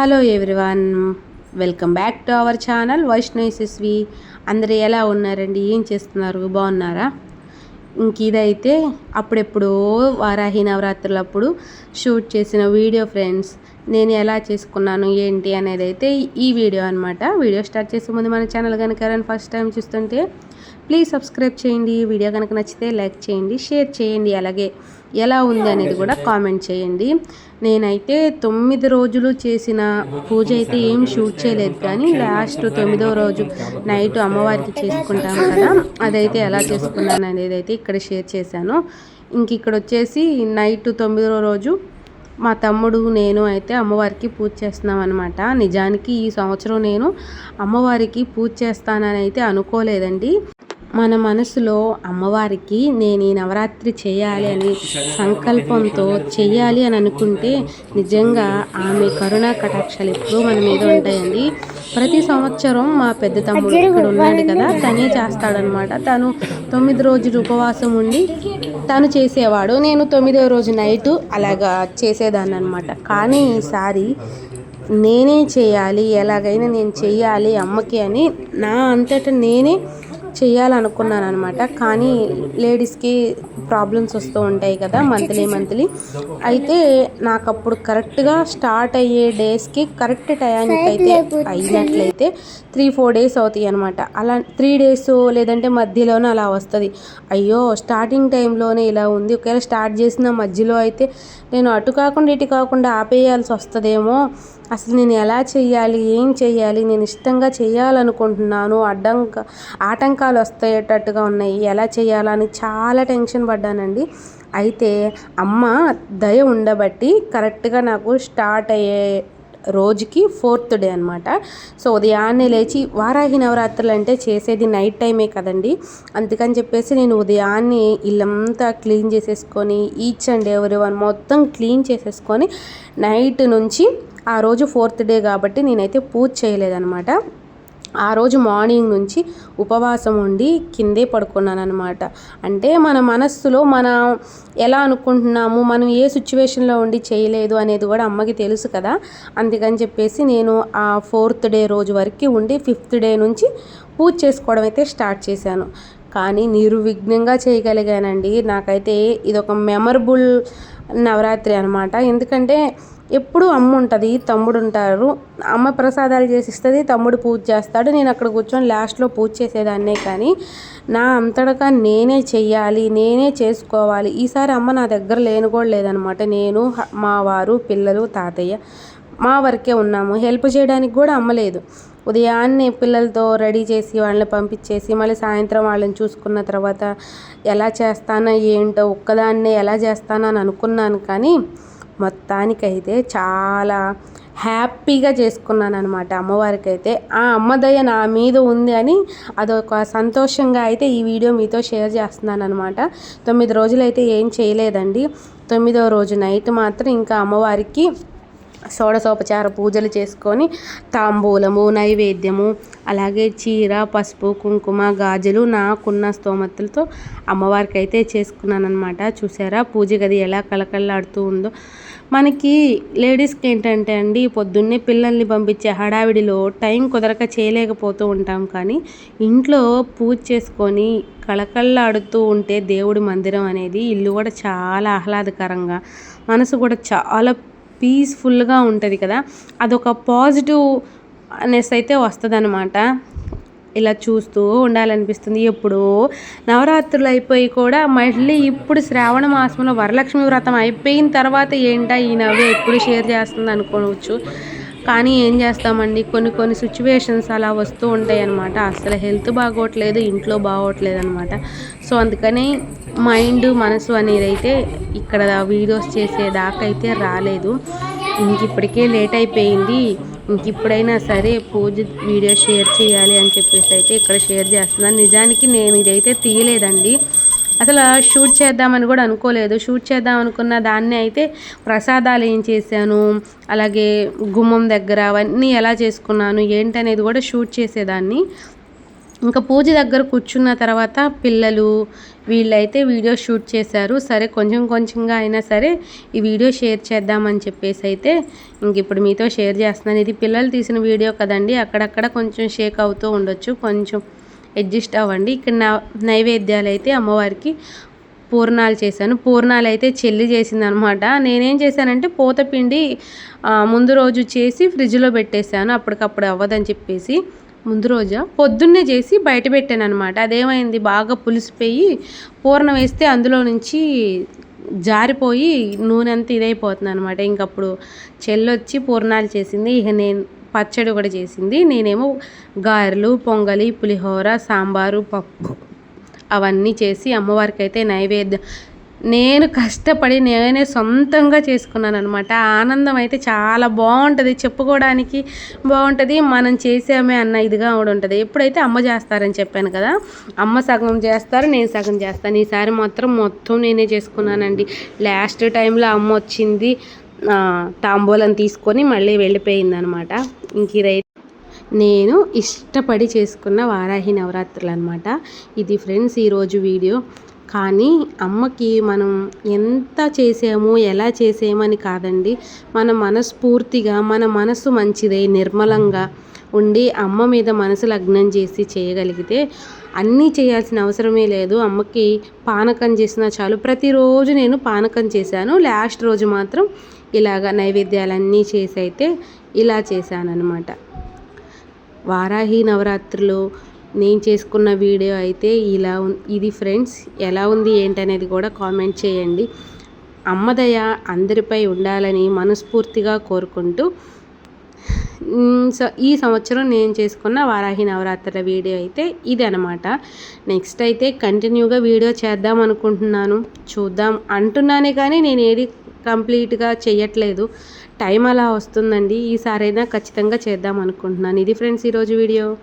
Hello everyone welcome back to our channel Vaishnavi సిస్వి. అందరూ ఎలా ఉన్నారండి? ఏం చేస్తున్నారు? బాగున్నారా? ఇంక ఇదైతే అప్పుడెప్పుడో వారాహి నవరాత్రులప్పుడు షూట్ చేసిన వీడియో ఫ్రెండ్స్. నేను ఎలా చేసుకున్నాను ఏంటి అనేది అయితే ఈ వీడియో అనమాట వీడియో స్టార్ట్ చేసే ముందు మన ఛానల్ కనుక ఎవరైనా ఫస్ట్ టైం చూస్తుంటే ప్లీజ్ సబ్స్క్రైబ్ చేయండి. వీడియో కనుక నచ్చితే లైక్ చేయండి షేర్ చేయండి. అలాగే ఎలా ఉంది అనేది కూడా కామెంట్ చేయండి. నేనైతే తొమ్మిది రోజులు చేసిన పూజ అయితే ఏం షూట్ చేయలేదు కానీ లాస్ట్ తొమ్మిదో రోజు నైట్ అమ్మవారికి చేసుకుంటాం కదా అదైతే ఎలా చేసుకున్నాను అనేది అయితే ఇక్కడ షేర్ చేశాను. ఇంక ఇక్కడ వచ్చేసి నైట్ తొమ్మిదో రోజు మా తమ్ముడు నేను అయితే అమ్మవారికి పూజ చేస్తున్నాం అనమాట నిజానికి ఈ సంవత్సరం నేను అమ్మవారికి పూజ చేస్తానని అయితే అనుకోలేదండి. మన మనసులో అమ్మవారికి నేను ఈ నవరాత్రి చేయాలి అని సంకల్పంతో చేయాలి అని అనుకుంటే నిజంగా ఆమె కరుణా కటాక్షాలు ఎప్పుడూ మన మీద ఉంటాయండి. ప్రతి సంవత్సరం మా పెద్ద తమ్ముడు ఇక్కడ ఉన్నాడు కదా తనే చేస్తాడనమాట తను తొమ్మిది రోజులు ఉపవాసం ఉండి తను చేసేవాడు నేను తొమ్మిదో రోజు నైట్ అలాగా చేసేదాన్ని అనమాట కానీ ఈసారి నేనే చేయాలి ఎలాగైనా నేను చేయాలి అమ్మకి అని నా అంతటా నేనే చేయాలనుకున్నాను అనమాట కానీ లేడీస్కి ప్రాబ్లమ్స్ వస్తూ ఉంటాయి కదా మంత్లీ మంత్లీ. అయితే నాకు అప్పుడు కరెక్ట్గా స్టార్ట్ అయ్యే డేస్కి కరెక్ట్ టయానికి అయితే అయినట్లయితే త్రీ ఫోర్ డేస్ అవుతాయి అనమాట అలా త్రీ డేస్ లేదంటే మధ్యలోనే అలా వస్తుంది. అయ్యో స్టార్టింగ్ టైంలోనే ఇలా ఉంది. ఒకవేళ స్టార్ట్ చేసిన మధ్యలో అయితే నేను అటు కాకుండా ఇటు కాకుండా ఆపేయాల్సి వస్తుందేమో. అసలు నేను ఎలా చేయాలి ఏం చేయాలి నేను ఇష్టంగా చేయాలనుకుంటున్నాను అడ్డంక ఆటంకాలు వస్తాయేటట్టుగా ఉన్నాయి. ఎలా చేయాలని చాలా టెన్షన్ పడ్డానండి. అయితే అమ్మ దయ ఉండబట్టి కరెక్ట్గా నాకు స్టార్ట్ అయ్యే రోజుకి ఫోర్త్ డే అనమాట సో ఉదయాన్నే లేచి వారాహి నవరాత్రులు అంటే చేసేది నైట్ టైమే కదండి. అందుకని చెప్పేసి నేను ఉదయాన్నే ఇల్లంతా క్లీన్ చేసేసుకొని ఈచ్ అండ్ ఎవరి వన్ మొత్తం క్లీన్ చేసేసుకొని నైట్ నుంచి ఆ రోజు ఫోర్త్ డే కాబట్టి నేనైతే పూజ చేయలేదనమాట ఆ రోజు మార్నింగ్ నుంచి ఉపవాసం ఉండి కిందే పడుకున్నాను అనమాట అంటే మన మనస్సులో మనం ఎలా అనుకుంటున్నాము మనం ఏ సిచ్యువేషన్లో ఉండి చేయలేదు అనేది కూడా అమ్మకి తెలుసు కదా. అందుకని చెప్పేసి నేను ఆ ఫోర్త్ డే రోజు వరకు ఉండి ఫిఫ్త్ డే నుంచి పూజ చేసుకోవడం అయితే స్టార్ట్ చేశాను. కానీ నిర్విఘ్నంగా చేయగలిగానండి. నాకైతే ఇది ఒక మెమరబుల్ నవరాత్రి అనమాట ఎందుకంటే ఎప్పుడు అమ్మ ఉంటుంది తమ్ముడు ఉంటారు. అమ్మ ప్రసాదాలు చేసి ఇస్తుంది తమ్ముడు పూజ చేస్తాడు. నేను అక్కడ కూర్చొని లాస్ట్లో పూజ చేసేదాన్నే కానీ నా అంతటగా నేనే చెయ్యాలి నేనే చేసుకోవాలి. ఈసారి అమ్మ నా దగ్గర లేను కూడా లేదనమాట. నేను మా వారు పిల్లలు తాతయ్య మా వరకే ఉన్నాము. హెల్ప్ చేయడానికి కూడా అమ్మలేదు ఉదయాన్నే పిల్లలతో రెడీ చేసి వాళ్ళని పంపించేసి మళ్ళీ సాయంత్రం వాళ్ళని చూసుకున్న తర్వాత ఎలా చేస్తానో ఏంటో ఒక్కదాన్నే ఎలా చేస్తానో అని అనుకున్నాను కానీ మొత్తానికైతే చాలా హ్యాపీగా చేసుకున్నాను అనమాట అమ్మవారికి అయితే ఆ అమ్మదయ్య నా మీద ఉంది అని అదొక సంతోషంగా అయితే ఈ వీడియో మీతో షేర్ చేస్తున్నాను అనమాట తొమ్మిది రోజులు అయితే ఏం చేయలేదండి. తొమ్మిదవ రోజు నైట్ మాత్రం ఇంకా అమ్మవారికి షోడశోపచార పూజలు చేసుకొని తాంబూలము నైవేద్యము అలాగే చీర పసుపు కుంకుమ గాజులు నాకున్న స్తోమతులతో అమ్మవారికి అయితే చేసుకున్నాను అనమాట చూసారా పూజ గది ఎలా కలకల్లాడుతూ ఉందో. మనకి లేడీస్కి ఏంటంటే అండి పొద్దున్నే పిల్లల్ని పంపించే హడావిడిలో టైం కుదరక చేయలేకపోతూ ఉంటాం. కానీ ఇంట్లో పూజ చేసుకొని కళకళలాడుతూ ఉంటే దేవుడి మందిరం అనేది ఇల్లు కూడా చాలా ఆహ్లాదకరంగా మనసు కూడా చాలా పీస్ఫుల్గా ఉంటుంది కదా. అదొక పాజిటివ్ అనేసి అయితే వస్తుంది అనమాట ఇలా చూస్తూ ఉండాలనిపిస్తుంది. ఎప్పుడో నవరాత్రులు అయిపోయి కూడా మళ్ళీ ఇప్పుడు శ్రావణ మాసంలో వరలక్ష్మి వ్రతం అయిపోయిన తర్వాత ఏంటా ఈ నవ్వు ఎప్పుడు షేర్ చేస్తుంది అనుకోవచ్చు. కానీ ఏం చేస్తామండి? కొన్ని కొన్ని సిచ్యువేషన్స్ అలా వస్తూ ఉంటాయి అనమాట అసలు హెల్త్ బాగోట్లేదు ఇంట్లో బాగోట్లేదు అనమాట సో అందుకని మైండ్ మనసు అనేది అయితే ఇక్కడ వీడియోస్ చేసేదాకా అయితే రాలేదు. ఇంక ఇప్పటికే లేట్ అయిపోయింది. ఇంక ఇప్పుడైనా సరే పూజ వీడియో షేర్ చేయాలి అని చెప్పేసి అయితే ఇక్కడ షేర్ చేస్తున్నాను నిజానికి నేను ఇదైతే తీయలేదండి. అసలు షూట్ చేద్దామని కూడా అనుకోలేదు. షూట్ చేద్దాం అనుకున్న దాన్ని అయితే ప్రసాదాలు ఏం చేశాను? అలాగే గుమ్మం దగ్గర అవన్నీ ఎలా చేసుకున్నాను? ఏంటనేది కూడా షూట్ చేసేదాన్ని. ఇంకా పూజ దగ్గర కూర్చున్న తర్వాత పిల్లలు వీళ్ళైతే వీడియో షూట్ చేశారు. సరే కొంచెం కొంచెంగా అయినా సరే ఈ వీడియో షేర్ చేద్దామని చెప్పేసి అయితే ఇంక ఇప్పుడు మీతో షేర్ చేస్తున్నాను. ఇది పిల్లలు తీసిన వీడియో కదండి. అక్కడక్కడ కొంచెం షేక్ అవుతూ ఉండొచ్చు. కొంచెం అడ్జస్ట్ అవ్వండి. ఇక్కడ నా నైవేద్యాలు అయితే అమ్మవారికి పూర్ణాలు చేశాను. పూర్ణాలు అయితే చెల్లి చేసింది అనమాట నేనేం చేశానంటే పూతపిండి ముందు రోజు చేసి ఫ్రిడ్జ్లో పెట్టేశాను. అప్పటికప్పుడు అవ్వదని చెప్పేసి. ముందు రోజా? పొద్దున్నే చేసి బయట పెట్టాను అనమాట అదేమైంది? బాగా పులిసిపోయి పూర్ణం వేస్తే అందులో నుంచి జారిపోయి నూనె అంతా ఇదైపోతుంది అనమాట ఇంకప్పుడు చెల్లొచ్చి పూర్ణాలు చేసింది. ఇక నేను పచ్చడి కూడా చేసింది. నేనేమో గారెలు పొంగలి పులిహోర సాంబారు పప్పు అవన్నీ చేసి అమ్మవారికి అయితే నైవేద్యం నేను కష్టపడి నేనే సొంతంగా చేసుకున్నాను అనమాట ఆనందం అయితే చాలా బాగుంటుంది. చెప్పుకోవడానికి బాగుంటుంది. మనం చేసామే అన్న ఇదిగా కూడా ఉంటుంది. ఎప్పుడైతే అమ్మ చేస్తారని చెప్పాను కదా అమ్మ సగం చేస్తారు నేను సగం చేస్తాను. ఈసారి మాత్రం మొత్తం నేనే చేసుకున్నానండి. లాస్ట్ టైంలో అమ్మ వచ్చింది తాంబూలం తీసుకొని మళ్ళీ వెళ్ళిపోయింది అనమాట ఇంక ఇదైతే నేను ఇష్టపడి చేసుకున్న వారాహి నవరాత్రులు అనమాట ఇది ఫ్రెండ్స్ ఈరోజు వీడియో. కానీ అమ్మకి మనం ఎంత చేసాము ఎలా చేసామని కాదండి. మన మనస్ఫూర్తిగా మన మనసు మంచిదై నిర్మలంగా ఉండి అమ్మ మీద మనసు లగ్నం చేసి చేయగలిగితే అన్నీ చేయాల్సిన అవసరమే లేదు. అమ్మకి పానకం చేసినా చాలు. ప్రతిరోజు నేను పానకం చేశాను. లాస్ట్ రోజు మాత్రం ఇలాగ నైవేద్యాలన్నీ చేసి అయితే ఇలా చేశాను అనమాట వారాహి నవరాత్రులు నేను చేసుకున్న వీడియో అయితే ఇలా ఉం- ఇది ఫ్రెండ్స్ ఎలా ఉంది ఏంటనేది కూడా కామెంట్ చేయండి. అమ్మదయ అందరిపై ఉండాలని మనస్ఫూర్తిగా కోరుకుంటూ సో ఈ సంవత్సరం నేను చేసుకున్న వారాహి నవరాత్రుల వీడియో అయితే ఇది అనమాట నెక్స్ట్ అయితే కంటిన్యూగా వీడియో చేద్దాం అనుకుంటున్నాను. చూద్దాం అంటున్నానే కానీ నేను ఏది కంప్లీట్గా చేయట్లేదు టైం అలా వస్తుందండి. ఈసారైనా ఖచ్చితంగా చేద్దాం అనుకుంటున్నాను. ఇది ఫ్రెండ్స్ ఈరోజు వీడియో.